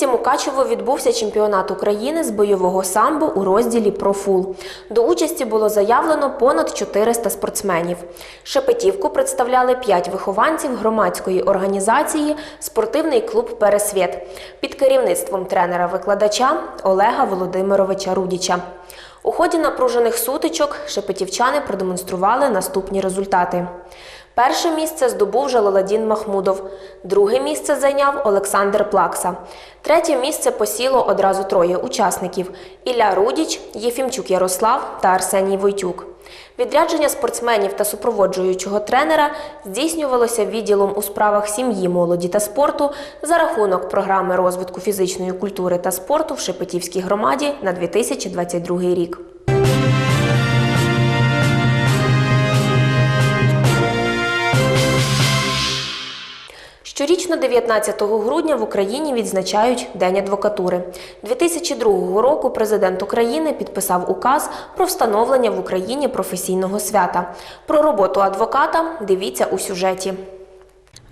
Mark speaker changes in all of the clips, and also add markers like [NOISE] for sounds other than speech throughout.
Speaker 1: Місті Мукачево відбувся чемпіонат України з бойового самбо у розділі «Профул». До участі було заявлено понад 400 спортсменів. Шепетівку представляли 5 вихованців громадської організації Спортивний клуб Пересвіт під керівництвом тренера-викладача Олега Володимировича Рудіча. У ході напружених сутичок шепетівчани продемонстрували наступні результати. Перше місце здобув Жалаладін Махмудов, друге місце зайняв Олександр Плакса. Третє місце посіло одразу троє учасників: Ілля Рудіч, Єфімчук Ярослав та Арсеній Войтюк. Відрядження спортсменів та супроводжуючого тренера здійснювалося відділом у справах сім'ї, молоді та спорту за рахунок програми розвитку фізичної культури та спорту в Шепетівській громаді на 2022 рік. Щорічно 19 грудня в Україні відзначають День адвокатури. 2002 року президент України підписав указ про встановлення в Україні професійного свята. Про роботу адвоката дивіться у сюжеті.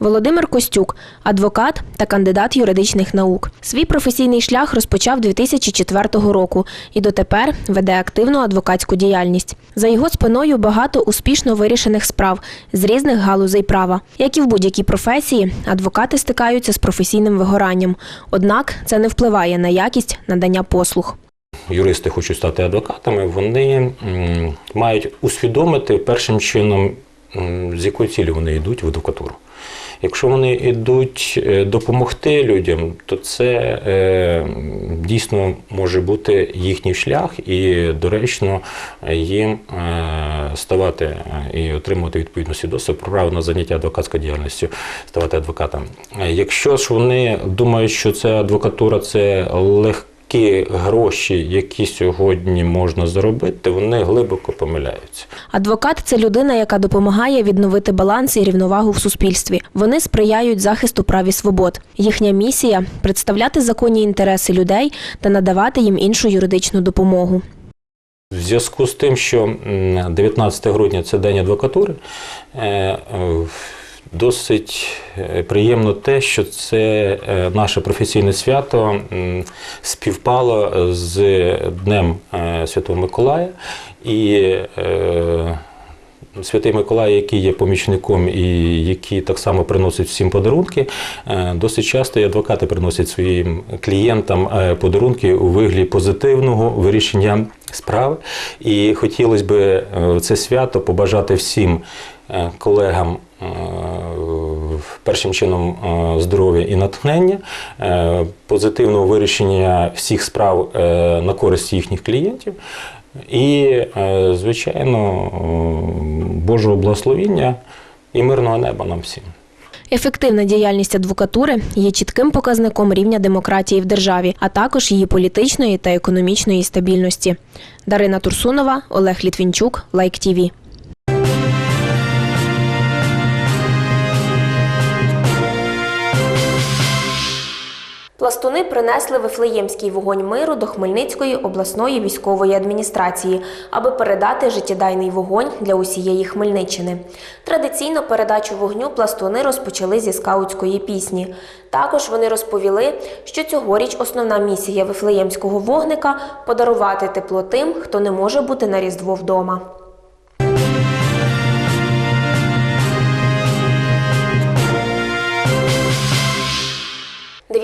Speaker 1: Володимир Костюк, адвокат та кандидат юридичних наук. Свій професійний шлях розпочав 2004 року і дотепер веде активну адвокатську діяльність. За його спиною багато успішно вирішених справ з різних галузей права. Як і в будь-якій професії, адвокати стикаються з професійним вигоранням. Однак це не впливає на якість надання послуг.
Speaker 2: юристи хочуть стати адвокатами, вони мають усвідомити першим чином, з якою цілі вони йдуть в адвокатуру. Якщо вони йдуть е, допомогти людям, то це е, дійсно може бути їхній шлях і доречно їм е, ставати е, і отримувати відповідну свідоцтво про право на заняття адвокатською діяльністю, ставати адвокатом. Е, Якщо ж вони думають, що це адвокатура це легко. Ті гроші, які сьогодні можна заробити, вони глибоко помиляються.
Speaker 1: Адвокат це людина, яка допомагає відновити баланс і рівновагу в суспільстві. Вони сприяють захисту прав і свобод. Їхня місія представляти законні інтереси людей та надавати їм іншу юридичну допомогу.
Speaker 2: В зв'язку з тим, що м, 19 грудня це день адвокатури, е, досить е, приємно те, що це е, наше професійне свято співпало з Днем е, Святого Миколая. І Святий Миколай, який є помічником і який так само приносить всім подарунки, досить часто і адвокати приносять своїм клієнтам подарунки у вигляді позитивного вирішення справи. І хотілося б це свято побажати всім колегам. е, Першим чином е, здоров'я і натхнення, е, позитивного вирішення всіх справ е, на користь їхніх клієнтів, і, е, звичайно, е, Божого благословіння і мирного неба нам всім.
Speaker 1: Ефективна діяльність адвокатури є чітким показником рівня демократії в державі, а також її політичної та економічної стабільності. Дарина Турсунова, Олег Літвінчук, Лайк ТІВІ. Пластуни принесли Вифлеємський вогонь миру до Хмельницької обласної військової адміністрації, аби передати життєдайний вогонь для усієї Хмельниччини. Традиційно передачу вогню пластуни розпочали зі скаутської пісні. Також вони розповіли, що цьогоріч основна місія Вифлеємського вогника подарувати тепло тим, хто не може бути на Різдво вдома.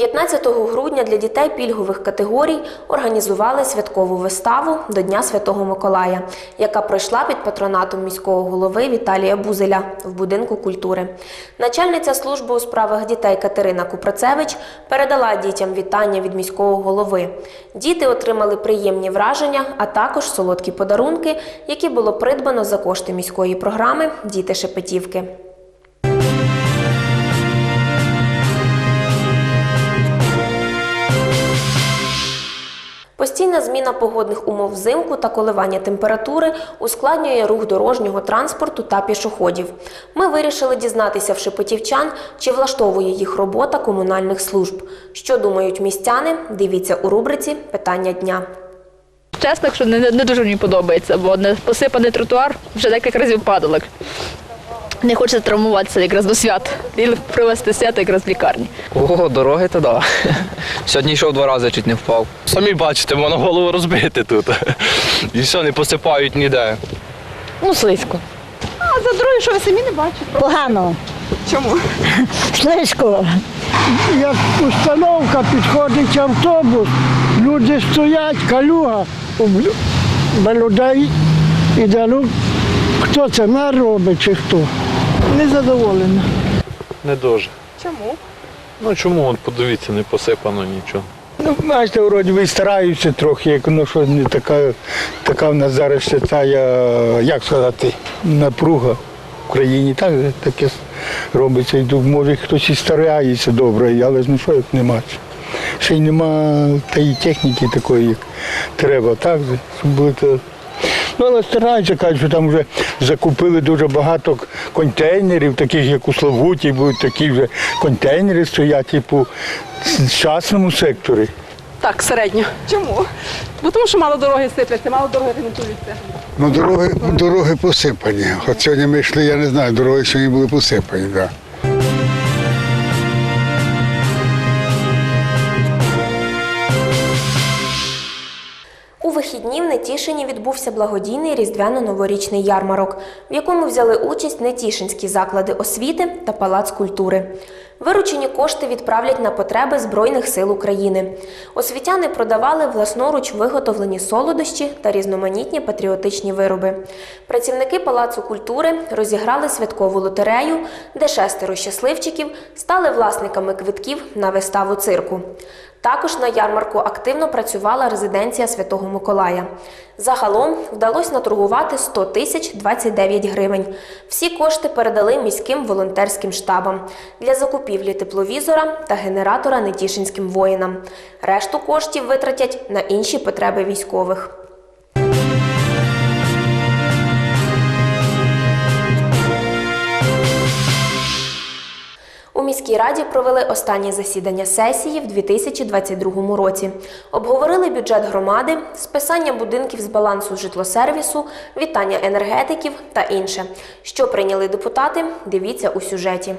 Speaker 1: 19 грудня для дітей пільгових категорій організували святкову виставу до Дня Святого Миколая, яка пройшла під патронатом міського голови Віталія Бузеля в будинку культури. Начальниця служби у справах дітей Катерина Купрацевич передала дітям вітання від міського голови. Діти отримали приємні враження, а також солодкі подарунки, які було придбано за кошти міської програми Діти Шепетівки. Постійна зміна погодних умов взимку та коливання температури ускладнює рух дорожнього транспорту та пішоходів. Ми вирішили дізнатися в шепетівчан, чи влаштовує їх робота комунальних служб. Що думають містяни? Дивіться у рубриці Питання дня.
Speaker 3: Чесно, що не, дуже мені подобається, бо посипаний тротуар вже декілька разів падалок. Не хочеться травмуватися якраз до свят і привезти свято якраз в лікарні.
Speaker 4: О, дороги то да. [LAUGHS] Сьогодні йшов два рази, чуть не впав.
Speaker 5: Самі бачите, воно голову розбите тут. [LAUGHS] І все, не посипають ніде.
Speaker 3: Ну, слизько. А за друге, що ви самі не бачите?
Speaker 6: Погано.
Speaker 3: Чому? [LAUGHS]
Speaker 6: Слизько. Як установка підходить автобус, люди стоять, калюга, людей іде. Ну, хто це мер робить чи хто? Незадоволена.
Speaker 5: Не дуже.
Speaker 3: Чому?
Speaker 5: Ну чому, от подивіться, не посипано нічого.
Speaker 7: Ну, знаєте, вроді би стараються трохи, як ну що не така, така в нас зараз ще та, як сказати, напруга в країні. Так, таке робиться. І думаю, може хтось і старається добре, але ж ну що як нема. Ще й нема тієї техніки такої, як треба, так? же, Щоб були то. Ну, але стараються, кажуть, що там вже закупили дуже багато контейнерів, таких як у Славуті, будуть такі вже контейнери стоять, типу, в частному секторі.
Speaker 8: Так, середньо. Чому? Бо тому що мало дороги сипляться, мало дороги ремонтуються.
Speaker 9: Ну, дороги, дороги посипані. От сьогодні ми йшли, я не знаю, дороги сьогодні були посипані, так. Да.
Speaker 1: Вихідні в Нетішині відбувся благодійний різдвяно-новорічний ярмарок, в якому взяли участь нетішинські заклади освіти та палац культури. Виручені кошти відправлять на потреби Збройних сил України. Освітяни продавали власноруч виготовлені солодощі та різноманітні патріотичні вироби. Працівники палацу культури розіграли святкову лотерею, де шестеро щасливчиків стали власниками квитків на виставу цирку. Також на ярмарку активно працювала резиденція Святого Миколая. Загалом вдалося наторгувати 100 тисяч 29 гривень. Всі кошти передали міським волонтерським штабам для закупівлі тепловізора та генератора нетішинським воїнам. Решту коштів витратять на інші потреби військових. У міській раді провели останнє засідання сесії в 2022 році. Обговорили бюджет громади, списання будинків з балансу житлосервісу, вітання енергетиків та інше. Що прийняли депутати, дивіться у сюжеті.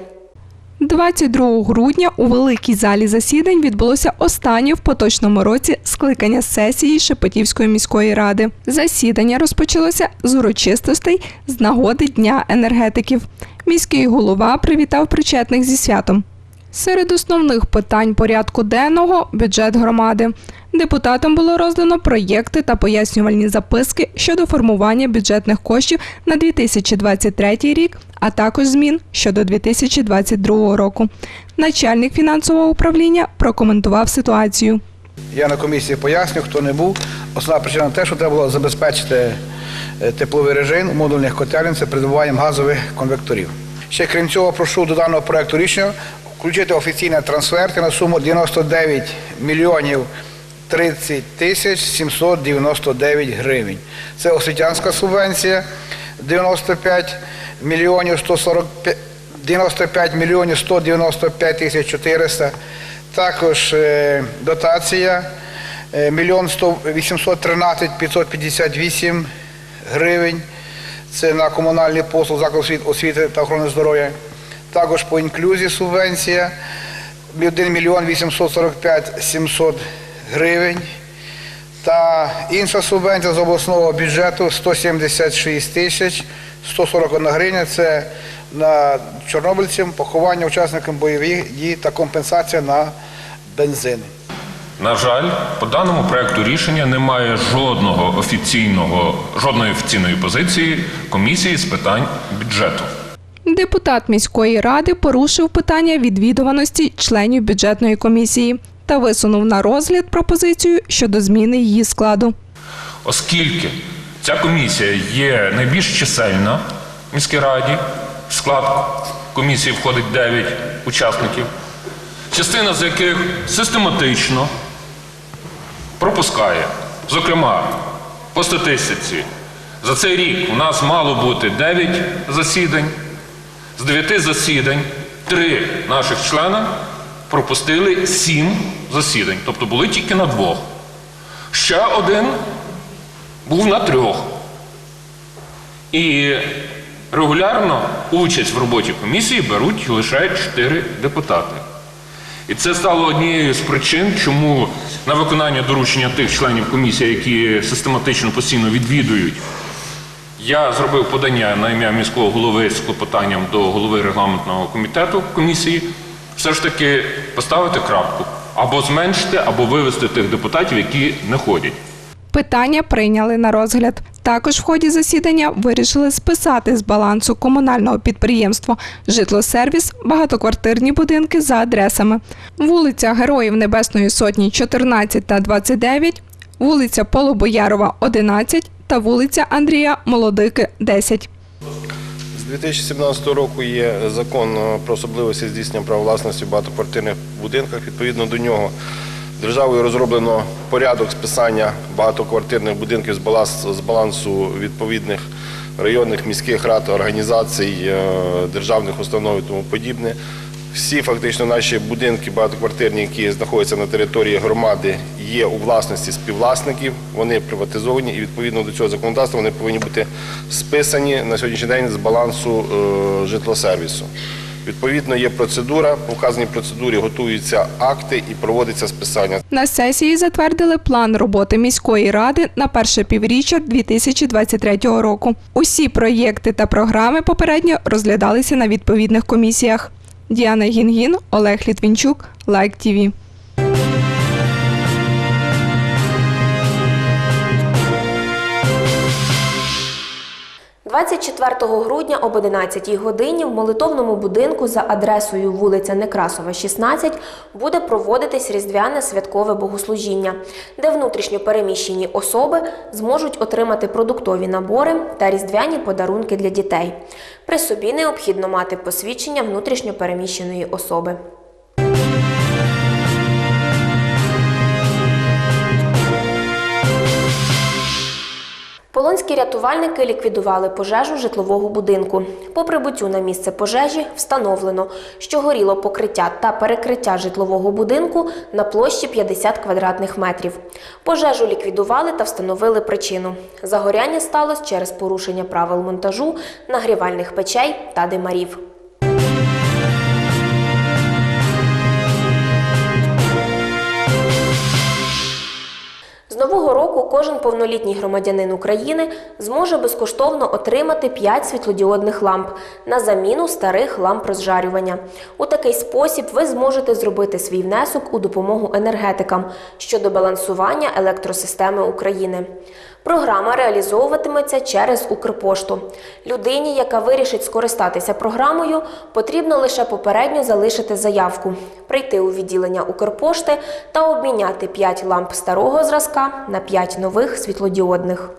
Speaker 10: 22 грудня у великій залі засідань відбулося останнє в поточному році скликання сесії Шепетівської міської ради. Засідання розпочалося з урочистостей з нагоди Дня енергетиків. Міський голова привітав причетних зі святом. Серед основних питань порядку денного бюджет громади. Депутатам було роздано проєкти та пояснювальні записки щодо формування бюджетних коштів на 2023 рік, а також змін щодо 2022 року. Начальник фінансового управління прокоментував ситуацію.
Speaker 11: Я на комісії поясню, хто не був. Основна причина те, що треба було забезпечити е, тепловий режим модульних котелень з придбуванням газових конвекторів. Ще крім цього, прошу до даного проекту рішення включити офіційні трансферти на суму 99 мільйонів 30 тисяч 799 гривень. Це освітянська субвенція 95 мільйонів 145 95 мільйонів 195 тисяч 400. Також е, дотація е, мільйон 100 813 558 гривень. Це на комунальні послуги освіти, освіти та охорони здоров'я. Також по інклюзії субвенція 1 мільйон 845 700 гривень. Та інша субвенція з обласного бюджету 176 тисяч 141 гривня. Це на чорнобильцям, поховання учасникам бойових дій та компенсація на бензин.
Speaker 12: На жаль, по даному проекту рішення немає жодного офіційного, жодної офіційної позиції комісії з питань бюджету.
Speaker 10: Депутат міської ради порушив питання відвідуваності членів бюджетної комісії та висунув на розгляд пропозицію щодо зміни її складу.
Speaker 12: Оскільки ця комісія є найбільш чисельна в міській раді, в склад комісії входить 9 учасників, частина з яких систематично пропускає. Зокрема, по статистиці, за цей рік у нас мало бути 9 засідань. З 9 засідань 3 наших члена пропустили 7 засідань, тобто були тільки на двох. Ще один був на трьох. І регулярно участь в роботі комісії беруть лише 4 депутати. І це стало однією з причин, чому на виконання доручення тих членів комісії, які систематично постійно відвідують, я зробив подання на ім'я міського голови з клопотанням до голови регламентного комітету комісії, все ж таки поставити крапку або зменшити, або вивести тих депутатів, які не ходять.
Speaker 10: Питання прийняли на розгляд. Також в ході засідання вирішили списати з балансу комунального підприємства Житлосервіс багатоквартирні будинки за адресами: вулиця Героїв Небесної Сотні 14 та 29, вулиця Полобоярова 11 та вулиця Андрія Молодики 10.
Speaker 13: З 2017 року є закон про особливості здійснення права власності в багатоквартирних будинках. Відповідно до нього державою розроблено порядок списання багатоквартирних будинків з балас- з балансу відповідних районних міських рад, організацій, е, державних установ і тому подібне. Всі фактично наші будинки багатоквартирні, які знаходяться на території громади, є у власності співвласників, вони приватизовані і відповідно до цього законодавства вони повинні бути списані на сьогоднішній день з балансу е, житлосервісу. Відповідно, є процедура. В вказаній процедурі готуються акти і проводиться списання.
Speaker 10: На сесії затвердили план роботи міської ради на перше півріччя 2023 року. Усі проєкти та програми попередньо розглядалися на відповідних комісіях. Діана Гінгін, Олег Літвінчук, Лайк ТІВІ.
Speaker 1: 24 грудня об 11 годині в молитовному будинку за адресою вулиця Некрасова, 16 буде проводитись різдвяне святкове богослужіння, де внутрішньо переміщені особи зможуть отримати продуктові набори та різдвяні подарунки для дітей. При собі необхідно мати посвідчення внутрішньо переміщеної особи. Полонські рятувальники ліквідували пожежу житлового будинку. По прибуттю на місце пожежі встановлено, що горіло покриття та перекриття житлового будинку на площі 50 квадратних метрів. Пожежу ліквідували та встановили причину. Загоряння сталося через порушення правил монтажу, нагрівальних печей та димарів. З нового року кожен повнолітній громадянин України зможе безкоштовно отримати 5 світлодіодних ламп на заміну старих ламп розжарювання. У такий спосіб ви зможете зробити свій внесок у допомогу енергетикам щодо балансування електросистеми України. Програма реалізовуватиметься через Укрпошту. Людині, яка вирішить скористатися програмою, потрібно лише попередньо залишити заявку, прийти у відділення Укрпошти та обміняти 5 ламп старого зразка на 5 нових світлодіодних.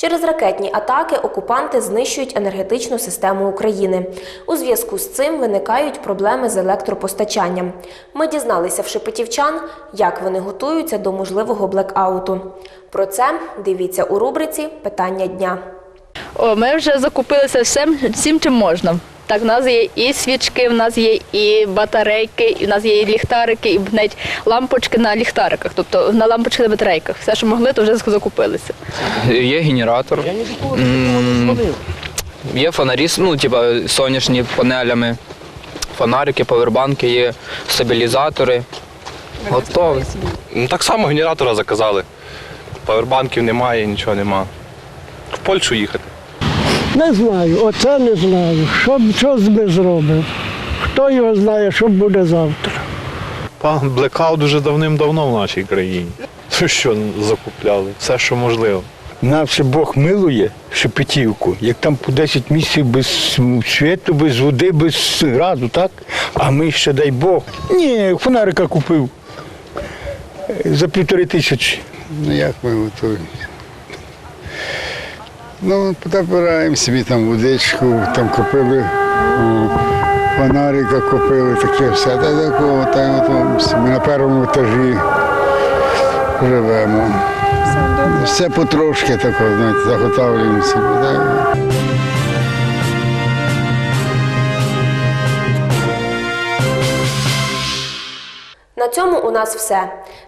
Speaker 1: Через ракетні атаки окупанти знищують енергетичну систему України. У зв'язку з цим виникають проблеми з електропостачанням. Ми дізналися в шепетівчан, як вони готуються до можливого блекауту. Про це дивіться у рубриці Питання дня.
Speaker 3: О, ми вже закупилися всім, всім чим можна. Так, в нас є і свічки, в нас є і батарейки, і в нас є і ліхтарики, і навіть лампочки на ліхтариках, тобто на лампочки на батарейках. Все, що могли, то вже закупилися.
Speaker 4: Є генератор, є фонарі, ну, типа сонячні панелями, фонарики, повербанки, є стабілізатори. Готові.
Speaker 5: Ну, Так само генератора заказали. Павербанків немає, нічого нема. В Польщу їхати.
Speaker 6: Не знаю, оце не знаю. Що, що ми зробимо? Хто його знає, що буде завтра?
Speaker 14: Пан блекаут уже давним-давно в нашій країні. Що закупляли? Все, що можливо.
Speaker 7: Нас ще Бог милує Шепетівку, як там по 10 місяців без світу, без води, без газу, так? А ми ще дай Бог. Ні, фонарика купив е, за півтори тисячі.
Speaker 9: Ну як ми готуємося? Ну, набираємо собі там водичку, там купили Фонарика купили, таке все. Та такого, та й от ми на першому етажі живемо. Все потрошки тако, знаєте, заготовлюємо собі. да.
Speaker 1: На цьому у нас все.